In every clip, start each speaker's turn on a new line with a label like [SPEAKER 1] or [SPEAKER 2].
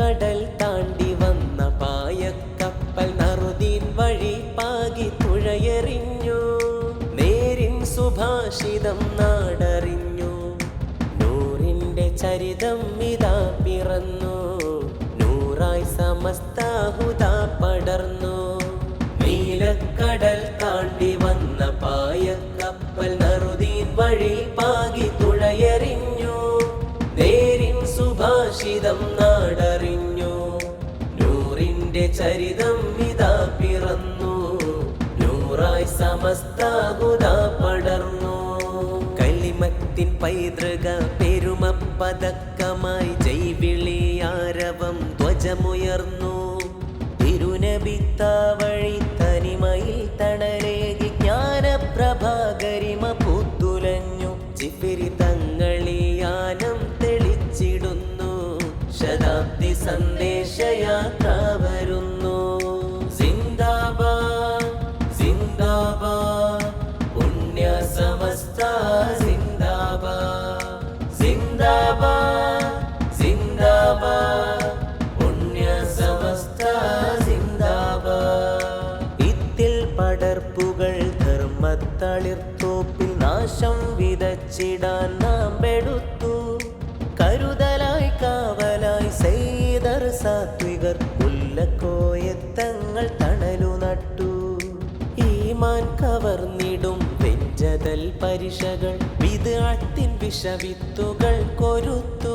[SPEAKER 1] നീലക്കടൽ താണ്ടി വന്ന പായക്കപ്പൽ നറുദീൻ വഴി പാകി തുഴയെറിഞ്ഞു നേരിൻ സുഭാഷിതം നാടറിഞ്ഞു. നൂറിന്റെ ചരിതം ഇതാ പിറന്നു. നൂറായി സമസ്താഹുത പടർന്നു. നീലക്കടൽ താണ്ടി വന്ന പായക്കപ്പൽ നറുദീൻ വഴി പാകി നൂറിന്റെ ചരിതം ഇതാ പിറന്നു. നൂറായി സമസ്ത സമസ്താകുത പടർന്നു. കലിമത്തിൻ പൈതൃക പെരുമ പതക്കമായി ജൈവിളിയാരവം ധ്വജമുയർന്നു. തിരുനബിത്താവഴി തനിമയിൽ തണലേകി ജ്ഞാനപ്രഭാകരിമ പൂത്തുലഞ്ഞു. ചിപ്പിരി തങ്ങളിയാനം തെളിച്ചിടുന്നു. ശതാബ്ദി സന്ദേശയാത്ര പുണ്യ സമസ്ത സിന്ദാബാദ് സിന്ദാബാദ് സിന്ദാബാദ് പുണ്യ സമസ്ത സിന്ദാബാദ് ഇത്തിൽ പടർപ്പുകൾ ധർമ്മത്തളിർത്തോപ്പിൽ നാശം വിതച്ചിടാൻ നാം എടുത്തു കരുതലായി കാവലായി സൈതർ സാത്വികർ വെഞ്ചതൽ പരിശകൾ വിദാത്തിൻ വിഷവിത്തുകൾ കൊരുത്തു.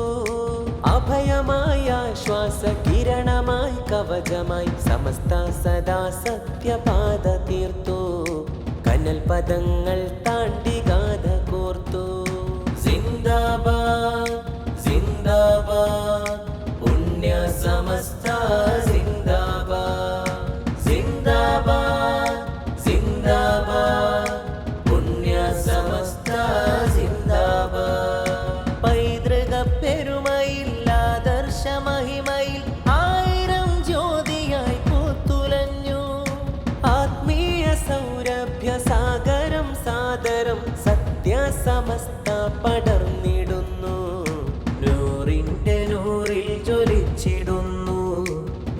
[SPEAKER 1] അഭയമായ ശ്വാസ കിരണമായി കവചമായി സമസ്ത സദാ സത്യപാത തീർത്തു. കനൽ പദങ്ങൾ താണ്ടി സാഗരം സാദരം സത്യസമസ്ത പടർന്നിടുന്നു. നൂറിന്റെ നൂറിൽ ജ്വലിച്ചിടുന്നു.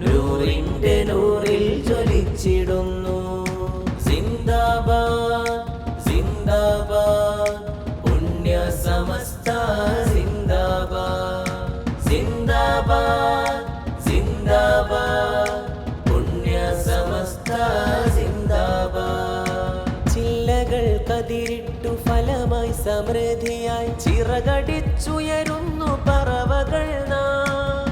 [SPEAKER 1] നൂറിന്റെ നൂറിൽ ജ്വലിച്ചിടുന്നു. സിന്ദാബാദ് സിന്ദാബാദ് പുണ്യ സമസ്ത സിന്ദാബാ സിന്ദാബാദ്. കതിരിട്ടു ഫലമായി സമൃദ്ധിയായി ചിറകടിച്ചുയരുന്നു പറവകൾ നാം.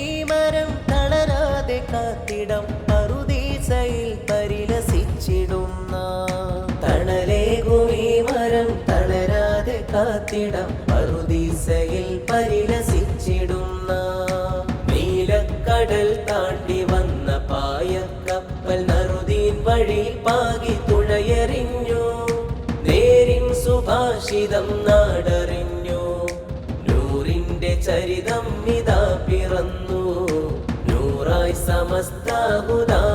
[SPEAKER 1] ഈ മരം തളരാതെ കാത്തിടം പറുദീസയിൽ പരിലസിച്ചിടുന്ന ഈ മരം തളരാതെ കാത്തിടം പറുദീസയിൽ പരിലസിച്ചിടുന്ന നീലക്കടൽ താണ്ടി വന്ന പായക്കപ്പൽ നറുദീൻ വഴി പാകി സുഭാഷിതം നാടറിഞ്ഞു. നൂറിന്റെ ചരിതം ഇതാ പിറന്നു. നൂറായി സമസ്താ പടർന്നു